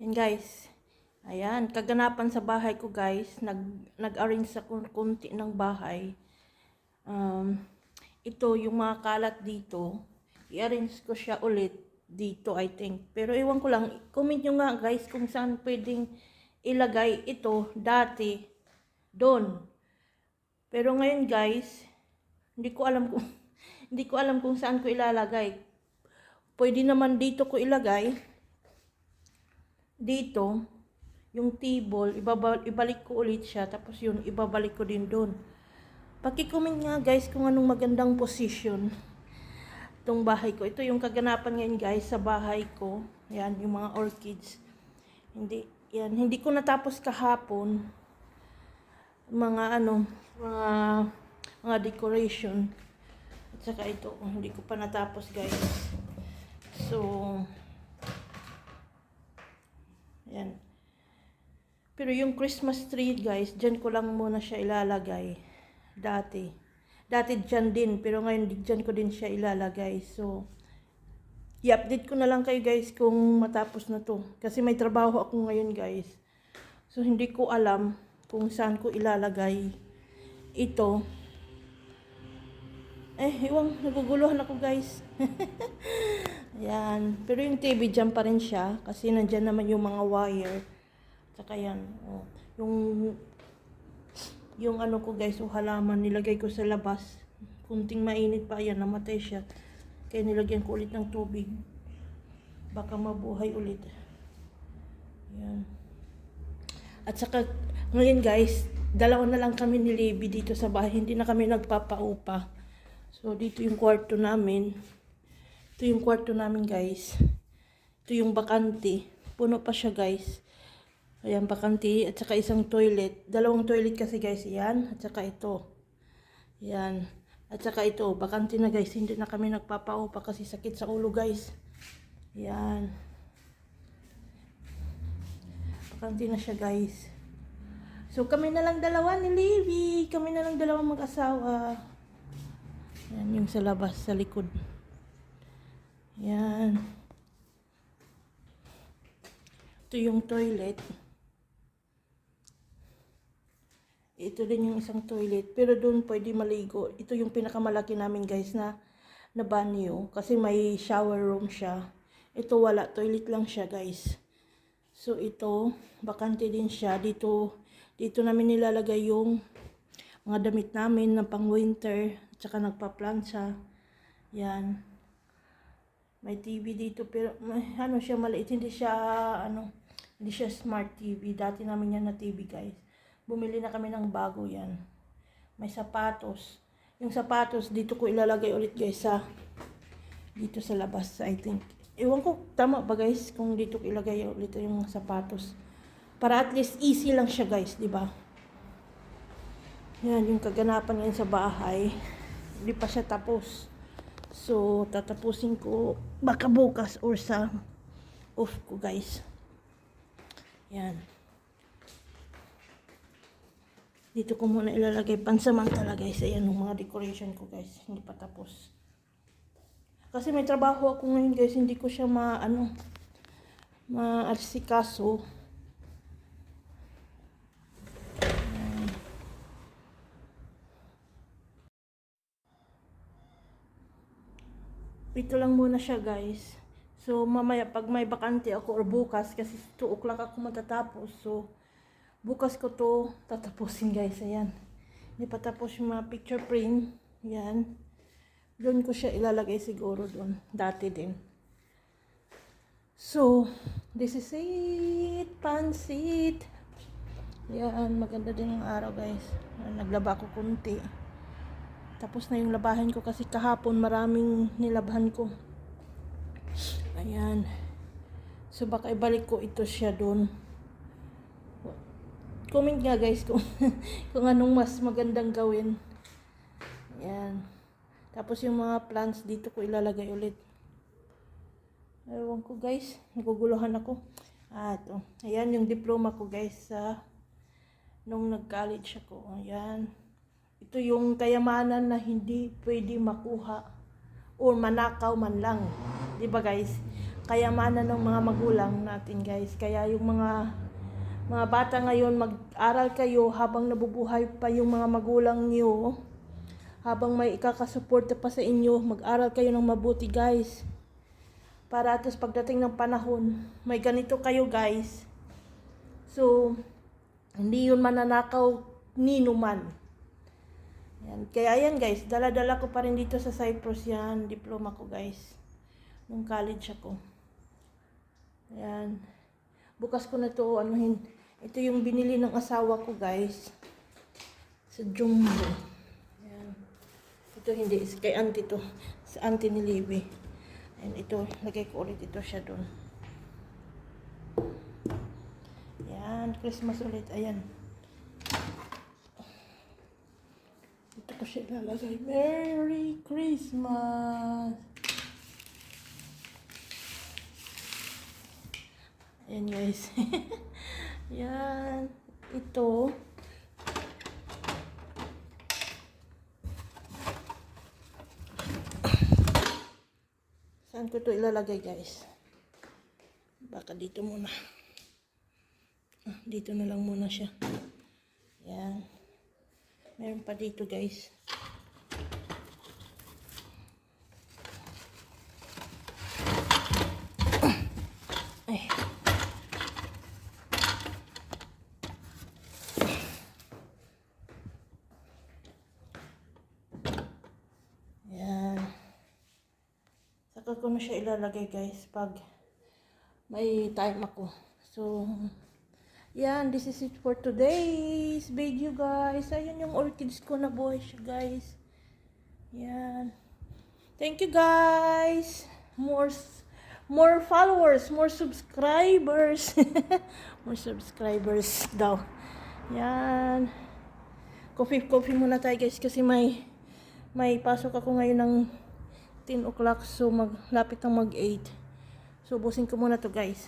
Yan guys. Ayan, kaganapan sa bahay ko guys. Nag, nag-arrange sa kunti ng bahay. Um, ito, yung mga kalat dito. I-arrange ko siya ulit dito, I think. Pero iwan ko lang, comment nyo nga guys kung saan pwedeng ilagay ito dati doon. Pero ngayon guys, hindi ko alam kung hindi ko alam kung saan ko ilalagay. Pwede naman dito ko ilagay. Dito, yung table, ibaba, ibalik ko ulit siya. Tapos yun, ibabalik ko din doon. Paki-comment nga guys kung anong magandang position itong bahay ko. Ito yung kaganapan ngayon guys sa bahay ko. Yan, yung mga orchids. Hindi, yan, hindi ko natapos kahapon. Mga ano, mga, mga decoration. At saka ito, hindi ko pa natapos guys. So, yan. Pero yung Christmas tree guys, dyan ko lang muna siya ilalagay. Dati. Dati dyan din, pero ngayon dyan ko din siya ilalagay. So, i-update ko na lang kayo guys kung matapos na to. Kasi may trabaho ako ngayon guys. So, hindi ko alam kung saan ko ilalagay ito. Eh, iwang, naguguluhan ako guys. Yan. Pero yung TV dyan pa rin siya. Kasi nandyan naman yung mga wire. Tsaka yan. Oh. Yung, yung ano ko guys, yung halaman, nilagay ko sa labas. Kunting mainit pa, yan, namatay siya. Kaya nilagyan ko ulit ng tubig. Baka mabuhay ulit. Yan. At saka, ngayon guys, dalawa na lang kami ni Libby dito sa bahay. Hindi na kami nagpapaupa. So, dito yung kwarto namin. Ito yung kwarto namin guys. Ito yung bakante. Puno pa siya guys. Ayan, bakante. At saka isang toilet. Dalawang toilet kasi guys. Yan. At saka ito. Yan. At saka ito. Bakante na guys. Hindi na kami nagpapaupa kasi sakit sa ulo guys. Yan. Bakante na siya guys. So kami na lang dalawa ni Livy. Kami na lang dalawa mag-asawa. Yan yung sa labas, sa likod. Yan. Ito yung toilet. Ito din yung isang toilet. Pero doon pwede maligo. Ito yung pinakamalaki namin guys na na banyo. Kasi may shower room siya. Ito wala. Toilet lang siya guys. So ito, bakante din siya. Dito, dito namin nilalagay yung mga damit namin na pang winter. Tsaka nagpa-plancha. Yan. May TV dito pero may, ano siya maliit. Hindi siya ano, hindi siya smart TV. Dati namin yan na TV guys. Bumili na kami ng bago yan. May sapatos. Yung sapatos dito ko ilalagay ulit guys sa dito sa labas I think. Ewan ko tama ba guys kung dito ko ilagay ulit yung sapatos. Para at least easy lang siya guys, di ba? Yan yung kaganapan ngayon sa bahay. Hindi pa siya tapos. So, tatapusin ko baka bukas or sa off ko guys. Yan. Dito ko muna ilalagay pansamantala guys. Ayan yung mga decoration ko guys. Hindi pa tapos. Kasi may trabaho ako ngayon guys. Hindi ko siya ma ano maarsikaso. Ayan. Ito lang muna siya guys. So mamaya pag may bakante ako or bukas kasi 2 o'clock ako matatapos. So bukas ko to tatapusin guys. Ayan. Hindi tapos yung mga picture frame. Yan. Doon ko siya ilalagay siguro doon. Dati din. So, this is it. Pansit. Yan. Maganda din yung araw guys. Naglaba ko kunti. Tapos na yung labahan ko kasi kahapon maraming nilabhan ko. Ayan. So baka ibalik ko ito siya doon. Comment nga guys kung, kung anong mas magandang gawin. Ayan. Tapos yung mga plants dito ko ilalagay ulit. Ewan ko guys. Naguguluhan ako. Ah, ito. Ayan yung diploma ko guys sa nung nag-college ako. Ayan. Ito yung kayamanan na hindi pwede makuha or manakaw man lang. 'Di ba guys? kayamanan ng mga magulang natin guys. Kaya yung mga mga bata ngayon mag-aral kayo habang nabubuhay pa yung mga magulang niyo. Habang may ikakasuporta pa sa inyo, mag-aral kayo ng mabuti guys. Para atos pagdating ng panahon, may ganito kayo guys. So, hindi yun mananakaw ni numan. Yan. Kaya yan guys, dala-dala ko pa rin dito sa Cyprus yan, diploma ko guys. Nung college ako. Yan. Bukas ko na to, anuhin. Ito yung binili ng asawa ko guys. Sa Jumbo. Yan. Ito hindi, kay auntie to. Sa auntie ni Libby. And ito, lagay ko ulit ito siya doon. Yan, Christmas ulit. Ayan. Ito ko siya ilalagay. Merry Christmas! Ayan guys. Yan. Ito. Saan ko ito ilalagay guys? Baka dito muna. Ah, dito na lang muna siya. Yan. Meron pa dito guys. Ay. Ko na siya ilalagay guys pag may time ako. So, yan, this is it for today's video guys. Ayan yung orchids ko na buhay siya guys. Yan. Thank you guys. More more followers, more subscribers. more subscribers daw. Yan. Coffee coffee muna tayo guys kasi may may pasok ako ngayon ng 10 o'clock so maglapit ng mag 8. So busin ko muna to guys.